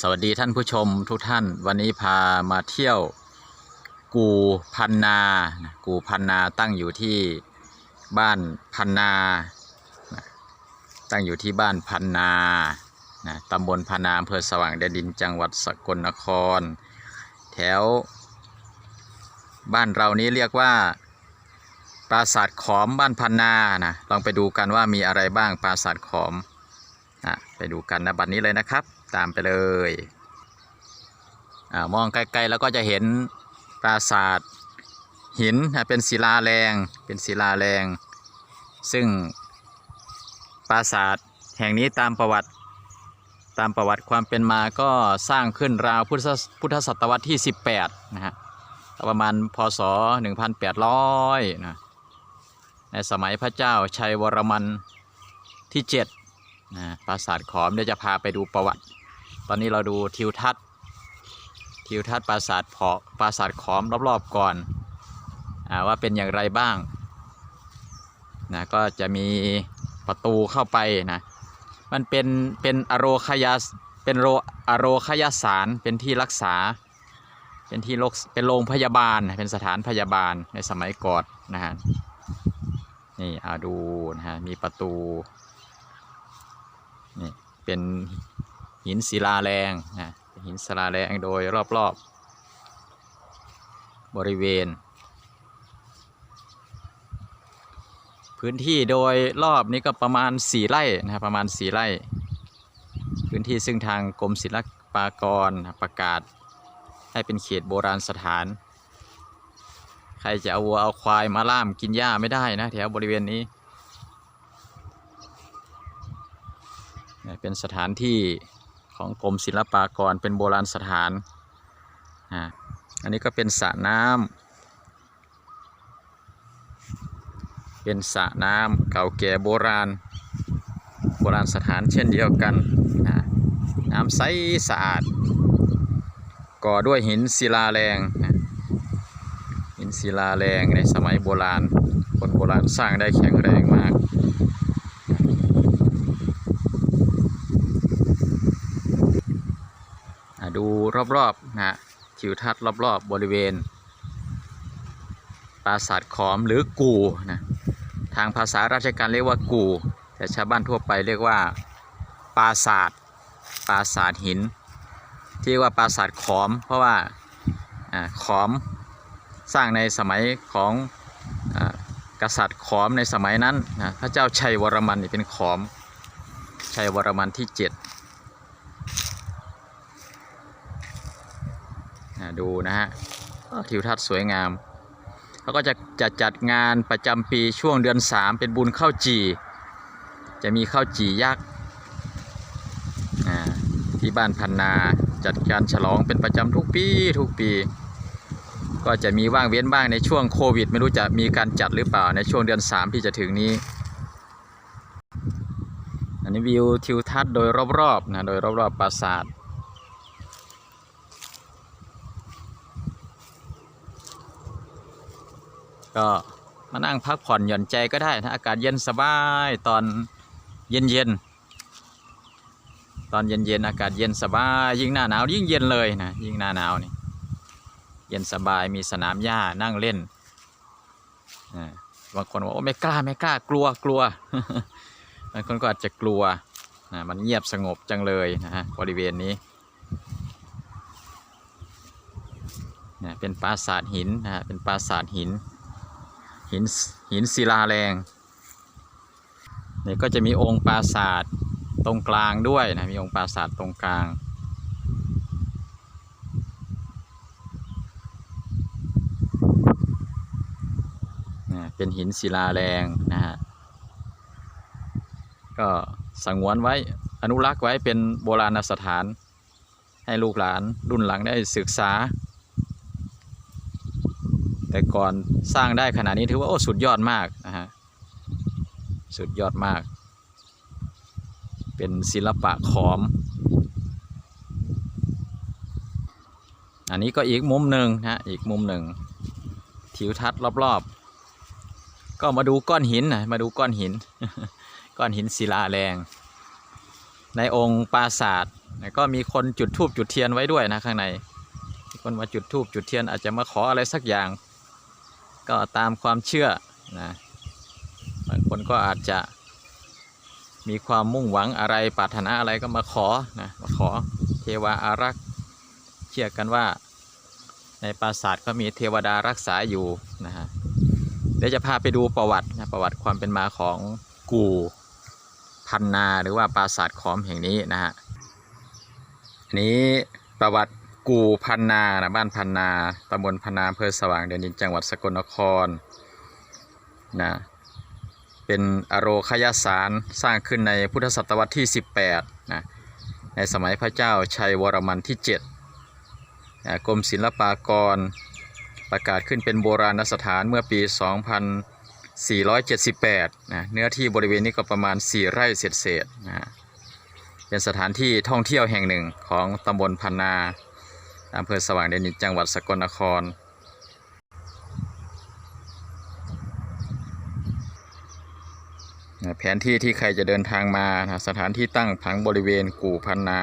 สวัสดีท่านผู้ชมทุกท่านวันนี้พามาเที่ยวกูพันนา กูพันนาตั้งอยู่ที่บ้านพันนา ตั้งอยู่ที่บ้านพันนาตำบลพันนาอำเภอสว่างแดนดินจังหวัดสกลนคร แถว บ้านเรานี้เรียกว่าปราสาทขอมบ้านพันนานะลองไปดูกันว่ามีอะไรบ้างปราสาทขอมอะไปดูกันนะบัดนนี้เลยนะครับ ตามไปเลยอามองไกลๆแล้วก็จะเห็นปราสาทหินนะเป็นศิลาแรงเป็นศิลาแรง ซึ่งปราสาทแห่งนี้ตามประวัติตามประวัติความเป็นมาก็สร้างขึ้นราวพุทธศพุทธศตวรรษที่ 18 นะฮะประมาณพศ 1800 นะ ในสมัยพระเจ้าชัยวรมันที่ 7 นะปราสาทขอมเดี๋ยวจะพาไปดูประวัติ อนนี้เราดูทิวทัศน์ ทิวทัศน์ปราสาทเพาะปราสาทขอมรอบๆก่อนอว่าเป็นอย่างไรบ้างนะก็จะมีประตูเข้าไปนะมันเป็นเป็นอโรคยาเป็นโรอโรคยาสารเป็นที่รักษา เป็นที่โรคเป็นโรงพยาบาลเป็นสถานพยาบาลในสมัยก่อนนะฮะนี่เอาดูนะฮะมีประตูนี่เป็น หินศิลาแรงนะหินศิลาแรงโดยรอบๆบริเวณ พื้นที่โดยรอบนี้ก็ประมาณ 4 ไร่นะครับประมาณ 4 ไร่ พื้นที่ซึ่งทางกรมศิลปากรประกาศให้เป็นเขตโบราณสถาน ใครจะเอาวัวเอาควายมาล่ามกินหญ้าไม่ได้นะแถวบริเวณนี้ เป็นสถานที่ ของกรมศิลปากรเป็นโบราณสถานอ่าอันนี้ก็เป็นสระน้ำเป็นสระน้ำเก่าแก่โบราณ โบราณสถานเช่นเดียวกันน้ำใสสะอาด ก่อด้วยหินศิลาแรงนะหินศิลาแรงในสมัยโบราณ คนโบราณสร้างได้แข็งแรง ดูรอบๆนะทิวทัศน์รอบ ๆ บริเวณ ปราสาทขอมหรือกูนะทางภาษาราชการเรียกว่ากู แต่ชาวบ้านทั่วไปเรียกว่าปราสาทปราสาทหิน ที่เรียกว่าปราสาทขอม เพราะว่าขอมสร้างในสมัยของอกษัตริย์ขอมในสมัยนั้นนะพระเจ้าชัยวรมันเป็นขอมชัยวรมันที่ 7 ดูนะฮะทิวทัศน์สวยงามเขาก็จะจะจัดงานประจำปีช่วงเดือน 3 เป็นบุญข้าวจี่ จะมีข้าวจี่ยักษ์ที่บ้านพันนาจัดการฉลองเป็นประจำทุกปีทุกปี ก็จะมีว่างเว้นบ้างในช่วงโควิด ไม่รู้จะมีการจัดหรือเปล่าในช่วงเดือน 3 ที่จะถึงนี้ อันนี้วิวทิวทัศน์โดยรอบๆนะโดยรอบๆปราสาท ก็มานั่งพักผ่อนหย่อนใจก็ได้นะอากาศเย็นสบายตอนเย็นเย็นตอนเย็นเย็นอากาศเย็นสบายยิ่งหน้าหนาวยิ่งเย็นเลยนะยิ่งหน้าหนาวนี่เย็นสบายมีสนามหญ้านั่งเล่นบางคนบอกโอ้ไม่กล้าไม่กล้ากลัวกลัวบางคนก็อาจจะกลัวนะมันเงียบสงบจังเลยนะฮะบริเวณนี้เนี่ยเป็นปราสาทหินนะฮะเป็นปราสาทหิน หินหินศิลาแรงเนี่ยก็จะมีองค์ปราสาทตรงกลางด้วยนะมีองค์ปราสาทตรงกลาง เป็นหินศิลาแรงนะฮะก็สังวนไว้อนุรักษ์ไว้เป็นโบราณสถาน ให้ลูกหลานรุ่นหลังได้ศึกษา แต่ก่อนสร้างได้ขนาดนี้ถือว่าโอ้สุดยอดมากนะฮะสุดยอดมาก เป็นศิลปะขอม อันนี้ก็อีกมุมหนึ่งนะอีกมุมหนึ่งทิวทัศน์รอบๆ ก็มาดูก้อนหินนะมาดูก้อนหิน ก้อนหินศิลาแรง ในองค์ปราสาทก็มีคนจุดธูปจุดเทียนไว้ด้วยนะข้างในคนมาจุดธูปจุดเทียนอาจจะมาขออะไรสักอย่าง ก็ตามความเชื่อนะบางคนก็อาจจะมีความมุ่งหวังอะไรปรารถนาอะไรก็มาขอนะมาขอเทวาอารักษ์เชื่อกันว่าในปราสาทก็มีเทวดารักษาอยู่นะฮะเดี๋ยวจะพาไปดูประวัตินะประวัติความเป็นมาของกู่พันนาหรือว่าปราสาทขอมแห่งนี้นะฮะอันนี้ประวัติ กูพันนานะบ้านพันนาตำบลพันนาอำเภอสว่างแดนดินจังหวัดสกลนครนะเป็นอโรคยาสารสร้างขึ้นในพุทธศตวรรษที่ 18นะในสมัยพระเจ้าชัยวรมันที่7อ่ากรมศิลปากรประกาศขึ้นเป็นโบราณสถานเมื่อปี 2478นะเนื้อที่บริเวณนี้ก็ประมาณ 4 ไร่เศษๆนะเป็นสถานที่ท่องเที่ยวแห่งหนึ่งของตำบลพันนา อำเภอสว่างแดนดินจังหวัดสกลนคร แผนที่ที่ใครจะเดินทางมาสถานที่ตั้งผังบริเวณกู่พันนา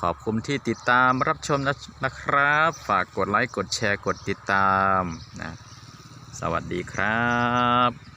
ขอบคุณที่ติดตามรับชมนะครับ ฝากกดไลค์ กดแชร์ กดติดตามนะสวัสดีครับ